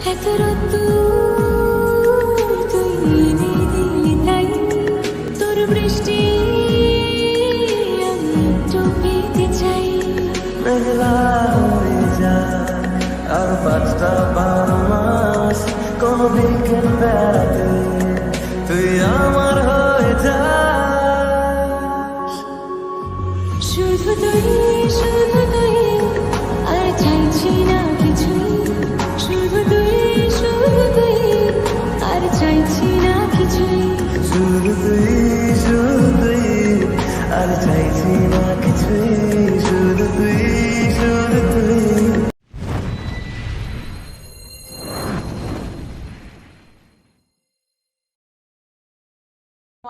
100%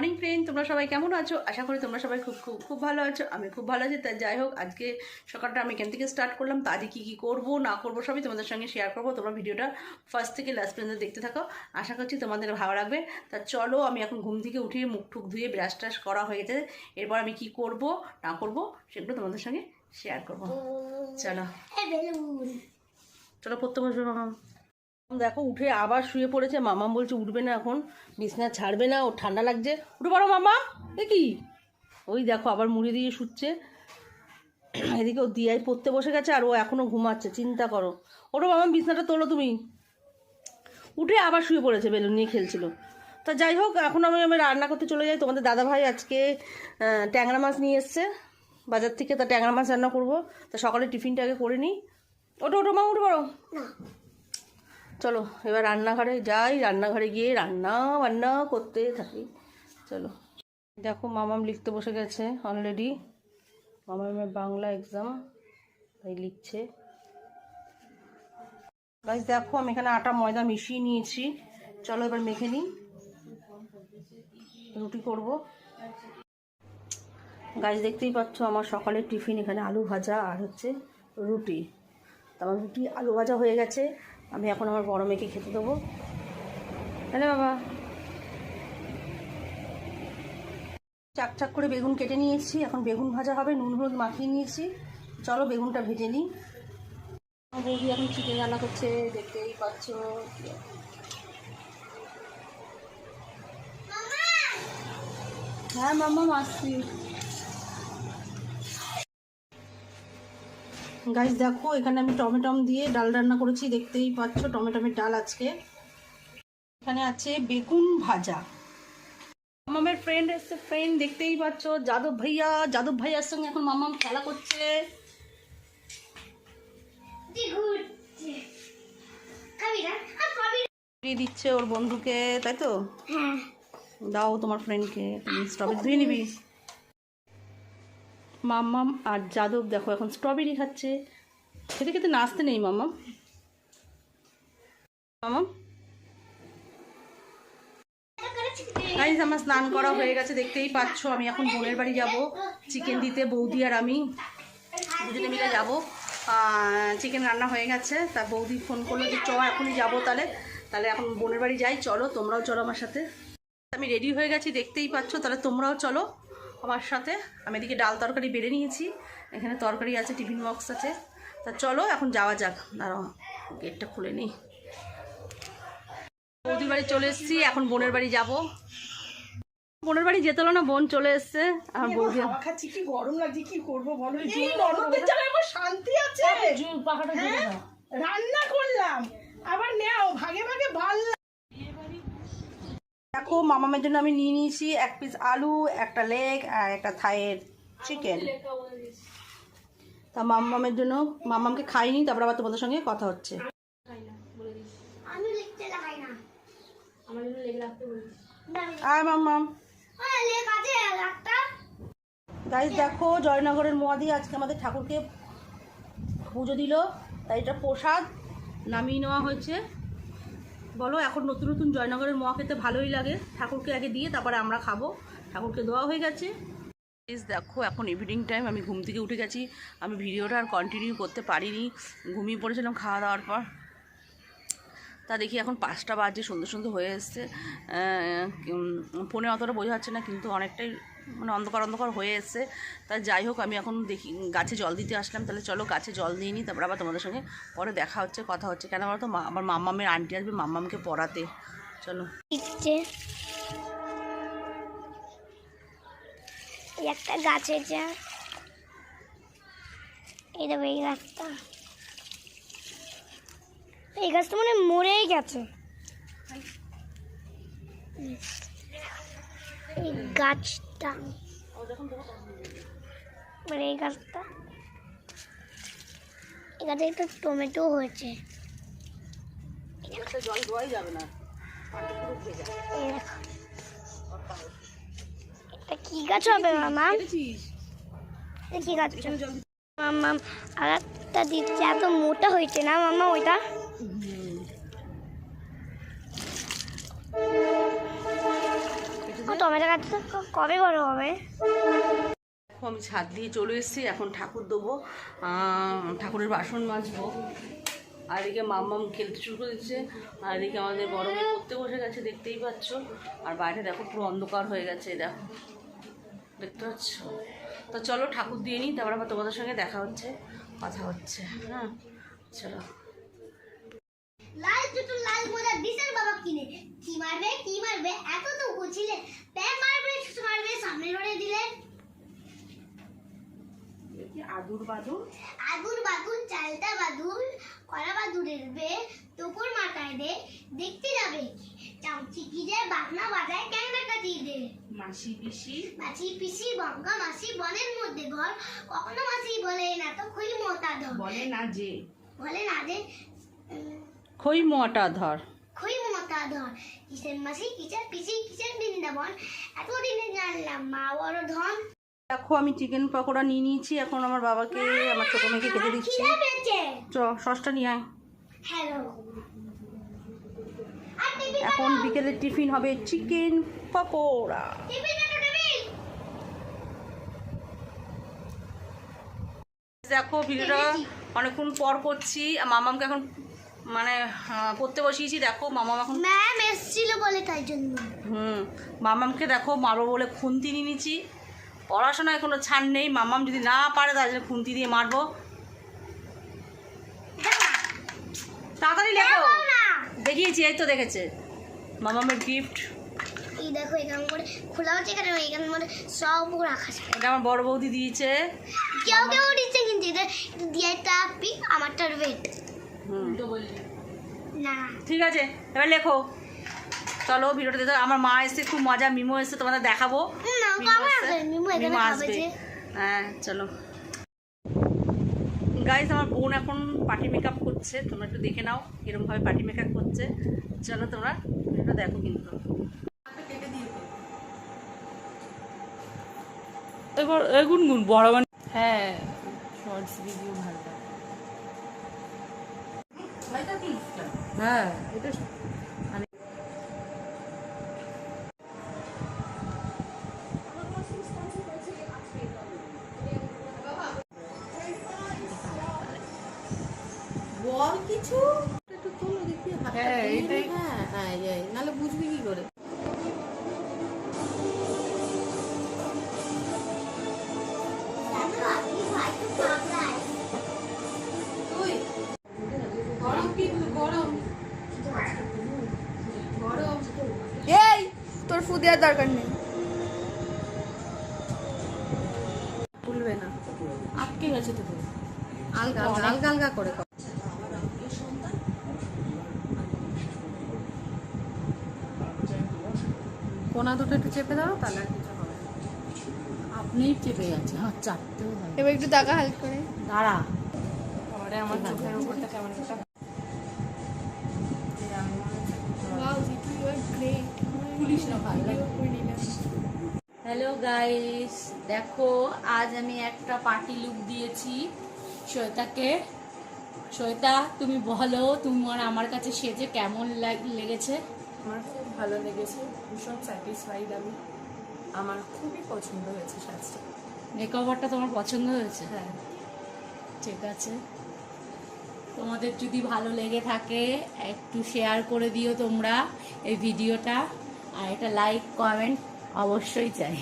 morning friend তোমরা সবাই কেমন আছো? আশা করি তোমরা সবাই খুব খুব খুব ভালো আছো আমি খুব ভালো আছি। তা যাই হোক আজকে সকালটা আমি এখান থেকে স্টার্ট করলাম। তা আজকে কী কী করব না করব সবই তোমাদের সঙ্গে শেয়ার করব। তোমরা ভিডিওটা ফার্স্ট থেকে লাস্ট পর্যন্ত দেখতে থাকো। আশা করছি তোমাদের ভালো লাগবে। তা চলো আমি এখন ঘুম থেকে উঠিয়ে মুখ টুক ধুয়ে ব্রাশ ট্রাশ করা হয়ে গেছে। এরপর আমি কি করব না করব সেগুলো তোমাদের সঙ্গে শেয়ার করব। চলো। চলো পড়তে বসবে মামা দেখো, উঠে আবার শুয়ে পড়েছে। মামাম বলছে, উঠবে না এখন। বিছনা ছাড়বে না, ওর ঠান্ডা লাগছে। উঠে পারো মামা কি? ওই দেখো, আবার মুড়ি দিয়ে শুচ্ছে। এদিকে ও দিয়াই পড়তে বসে গেছে, আর ও এখনও ঘুমাচ্ছে, চিন্তা করো। ওটা মামা বিছনাটা তোলো তুমি। উঠে আবার শুয়ে পড়েছে, বেলুন নিয়ে খেলছিল। তা যাই হোক, এখন আমি আমি রান্না করতে চলে যাই। তোমাদের দাদাভাই আজকে ট্যাংরা মাছ নিয়ে এসছে। বাজার থেকে তা ট্যাংরা মাছ রান্না করব। তা সকালে টিফিনটা আগে করে নিই। ওটো ওটো মা, উঠে পারো চলো, এবার রান্নাঘরে যাই, রান্নাঘরে গিয়ে রান্না বান্না করতে থাকি। চলো। দেখো, মামাম লিখতে বসে গেছে অলরেডি মামামের বাংলা এক্সাম তাই লিখছে। গাছ দেখো, আমি এখানে আটা ময়দা মিশিয়ে নিয়েছি। চলো, এবার মেখে নিই। রুটি করব। গাছ দেখতেই পাচ্ছ, আমার সকালের টিফিন এখানে আলু ভাজা আর হচ্ছে রুটি। আমার রুটি আলু ভাজা হয়ে গেছে। আমি এখন আমার বড় মেয়েকে খেতে দেবো। তাহলে বাবা। চাক চাক করে বেগুন কেটে নিয়েছি। এখন বেগুন ভাজা হবে, নুন, হলুদ মাখিয়ে নিয়েছি। চলো বেগুনটা ভেজে নিই। বৌদি এখন চিকেন রান্না করছে, দেখতেই পাচ্ছ। হ্যাঁ মামা আসছি গাইস দেখো এখানে আমি টমেটম দিয়ে ডাল রান্না করেছি দেখতেই পাচ্ছ টমেটমের ডাল আজকে। এখানে আছে বেগুন ভাজা। মামামের ফ্রেন্ড এসছে ফ্রেন্ড দেখতেই পাচ্ছ যাদব ভাইয়া যাদব ভাইয়ার সঙ্গে এখন মামাম খেলা করছে। দিচ্ছে ওর বন্ধুকে তাই তো? দাও তোমার ফ্রেন্ডকে তুমি স্ট্রবেরি ধুয়ে নিবি। মাম্মাম আর যাদব, দেখো এখন স্ট্রবেরি খাচ্ছে। খেতে খেতে নাচতে নেই মাম্মাম। মামাম গাইজ আমার স্নান করা হয়ে গেছে, দেখতেই পাচ্ছ, আমি এখন বোনের বাড়ি যাব। চিকেন দিতে বৌদি আর আমি। দুজনে মিলে যাব। চিকেন রান্না হয়ে গেছে, তা বৌদি ফোন করল যে চ এখনই যাব তাহলে। তাহলে এখন বোনের বাড়ি যাই, চলো, তোমরাও চলো আমার সাথে। আমি রেডি হয়ে গেছি, দেখতেই পাচ্ছ, তাহলে তোমরাও চলো। আমার সাথে। আমি এদিকে ডাল তরকারি বেড়ে নিয়েছি। এখানে তরকারি আছে টিফিন বক্স আছে। তা চলো এখন যাওয়া যাক। দাঁড়াও গেটটা খুলে নিই। বৌদির বাড়ি চলে এসেছি এখন বোনের বাড়ি যাব। বোনের বাড়ি যেতে হলো না বোন চলে এসছে। আর বৌদি খাচ্ছি কি গরম লাগছে কি করব বলো? শান্তি আছে। হ্যাঁ? রান্না করলাম। আবার নেও ভাগে ভাগে বাড়লাম দেখো মামামের জন্য আমি নিয়ে নিয়েছি এক পিস আলু একটা লেগ আর একটা থাইয়ের চিকেন তা মামামের জন্য মামামকে খাইনি তারপর আবার তোমাদের সঙ্গে কথা হচ্ছে। আমি লিখতে লাগাই না। আয় মামাম। ওই লেখ আছে একটা গাইজ দেখো জয়নগরের মোয়াদি আজকে আমাদের ঠাকুরকে পুজো দিল তাই এটা প্রসাদ নামিয়ে নেওয়া হয়েছে। বলো, এখন নতুন নতুন জয়নগরের মোয়া খেতে ভালোই লাগে। ঠাকুরকে আগে দিয়ে তারপরে আমরা খাব। ঠাকুরকে দেওয়া হয়ে গেছে। প্লিজ দেখো, এখন ইভিনিং টাইম আমি ঘুম থেকে উঠে গেছি। আমি ভিডিওটা আর কন্টিনিউ করতে পারিনি। ঘুমিয়ে পড়েছিলাম খাওয়া দাওয়ার পর। তা দেখি এখন পাঁচটা বাজে সুন্দর সুন্দর হয়ে এসছে। ফোনে অতটা বোঝা যাচ্ছে না, কিন্তু অনেকটাই মানে অন্ধকার অন্ধকার হয়ে এসছে। তা যাই হোক, আমি এখন দেখি, গাছে জল দিতে আসলাম। তাহলে চলো গাছে জল দিয়ে নিই, তারপর আবার তোমাদের সঙ্গে পরে দেখা হচ্ছে, কথা হচ্ছে। কেন বলো তো মা আবার মাম্মামের আন্টি আসবে মাম্মামকে পড়াতে। চলো। একটা গাছ হয়েছে এই গাছটা। এই গাছটা মানে মরেই গেছে। এই গাছটা মানে এই গাছটা। এই গাছে একটু টমেটো হয়েছে। জল দেওয়াই যাবে না এটা কি গাছ হবে মামা? কি গাছ মামা আর একটা দিচ্ছে এত মোটা হয়েছে না মামা ওইটা? টমেটো গাছটা কবে বড় হবে? দেখো, আমি ছাদ দিয়ে চলে এসেছি এখন ঠাকুর দেবো ঠাকুরের বাসন মাজবো। আর এদিকে মাম্মাম খেলতে শুরু করে দিচ্ছে আর এদিকে আমাদের বড় মেয়ে পড়তে বসে গেছে দেখতেই পাচ্ছ। আর বাইরে দেখো পুরো অন্ধকার হয়ে গেছে দেখো দেখতে পাচ্ছ? তো চলো ঠাকুর দিয়ে নিই তারপর আবার তোমাদের সঙ্গে দেখা হচ্ছে কথা হচ্ছে হ্যাঁ? চলো। লাল দুটো লাল মোজা দিছেন বাবা কিনে। কি মারবে কি মারবে? এত তো ছিলে প্যান মারবে মারবে সামনে রড়ে দিলে। আদুর বাদুর? আগুন বাগুন চালটা বাদুর কলা বাদুরের বে তোপর মাথায় দে দেখতে যাবে। চামচি কি যে বাগনা বাজায় ক্যাংরা কাটি দে। মাসি পিসি? মাছি পিসি বঙ্কা মাসি বনের মধ্যে ঘর কখনো মাসি বলে না তো খুই মোতা ধর। বলে না যে। বলে না যে খই মোয়াটা ধর। মোতা কিসের মাসি কিসের পিসি কিসের বৃন্দাবন? এতদিনে জানলাম মা বড় ধন। দেখো আমি চিকেন পকোড়া নিয়ে নিয়েছি। এখন আমার বাবাকে আমার ছোটো মেয়েকে খেতে দিচ্ছি। চ সসটা নিয়ে আয়। এখন বিকেলের টিফিন হবে চিকেন পকোড়া। দেখো ভিডিওটা অনেকক্ষণ পর করছি। মামামকে এখন মানে পড়তে বসিয়েছি দেখো মামাম এখন ম্যাম এসেছিল বলে তাই জন্য। হুম মামামকে দেখো মারবো বলে খুন্তি নিয়ে নিচ্ছি পড়াশোনায় কোনো ছাড় নেই মামাম যদি না পারে তাহলে খুন্তি দিয়ে মারবো। তাড়াতাড়ি লেখো। দেখিয়েছি এই তো দেখেছে। মামামের গিফট এই দেখো এখান করে খোলা হচ্ছে এখানে এখান করে সব রাখা আছে এটা আমার বড় বৌদি দিয়েছে। কেউ কেউ দিচ্ছে কিন্তু এটা পিক আমারটার ওয়েট হুম না। ঠিক আছে এবার লেখো। চলো ভিডিওটা দেখো আমার মা এসে খুব মজা। মিমো এসে তোমাদের দেখাবো। মিমো আসবে। হ্যাঁ চলো। গাইজ আমার বোন এখন পার্টি মেকআপ করছে। তোমরা একটু দেখে নাও কিরমভাবে পার্টি মেকআপ করছে। চলো তোমরা এটা দেখো কিন্তু। এবার গুনগুন বড় হ্যাঁ শর্টস ভিডিও ভালো হ্যাঁ এটা বল কিছু? একটু তোলো দেখি হ্যাঁ এইটাই হ্যাঁ হ্যাঁ নাহলে বুঝবি কি করে? দেওয়ার দরকার নেই। খুলবে না। আটকে গেছে তো আলগা আলগা। আলগা করে কোনা দুটো একটু চেপে দাও তাহলে কিছু হবে আপনিই চেপে হ্যাঁ চাপতেও এবার একটু হাল্প করে। দাঁড়া। আমার চোখের উপরটা কেমন হ্যালো গাইস দেখো আজ আমি একটা পার্টি লুক দিয়েছি। শ্বেতাকে। শ্বেতা তুমি বলো তোমার আমার কাছে সেজে কেমন লাগ- লেগেছে? আমার খুব ভালো লেগেছে। ভীষণ স্যাটিসফাইড আমি। আমার খুবই পছন্দ হয়েছে সাজটা মেকওভারটা তোমার পছন্দ হয়েছে? হ্যাঁ। ঠিক আছে। তোমাদের যদি ভালো লেগে থাকে একটু শেয়ার করে দিও তোমরা এই ভিডিওটা আর এটা লাইক কমেন্ট অবশ্যই চাই।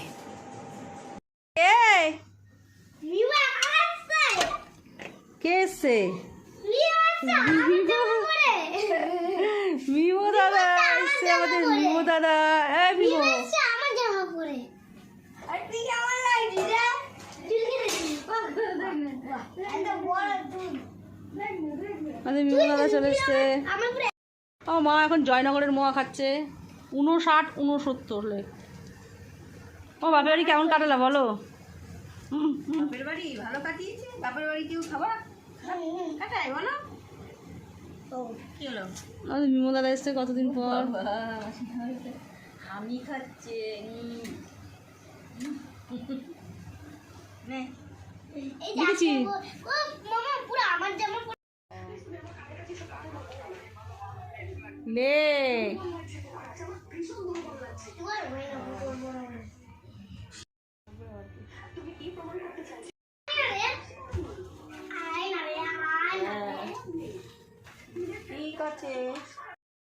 কে এসছে? মিমো দাদা এসছে আমাদের মিমো দাদা। হ্যাঁ মিমো আমাদের মিমো দাদা চলে এসছে। আমার মা এখন জয়নগরের মোয়া খাচ্ছে। উনষাট উনসত্তর লে। ও বাপের বাড়ি কেমন কাটালা বলো। বাপের বাড়ি ভালো কাটিয়েছে বাপের বাড়ি কেউ খাবার? কাটায় বলো। দাদা এসছে কতদিন পর? আমি খাচ্ছে লে।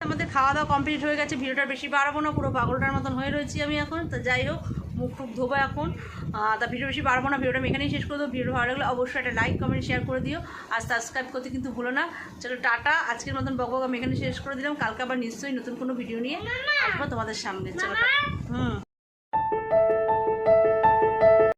আমাদের খাওয়া দাওয়া কমপ্লিট হয়ে গেছে, ভিডিওটা বেশি বাড়াবো না, পুরো পাগলটার মতন হয়ে রয়েছি আমি এখন। তো যাই হোক, মুখ খুব ধোবো এখন। তা ভিডিও বেশি বাড়বো না, ভিডিওটা আমি এখানেই শেষ করে দেবো। ভিডিও ভালো লাগলে অবশ্যই একটা লাইক কমেন্ট শেয়ার করে দিও। আর সাবস্ক্রাইব করতে কিন্তু ভুলো না। চলো টাটা, আজকের মতন বক বক আমি এখানে শেষ করে দিলাম। কালকে আবার নিশ্চয়ই নতুন কোনো ভিডিও নিয়ে আসব তোমাদের সামনে। চলো হুম।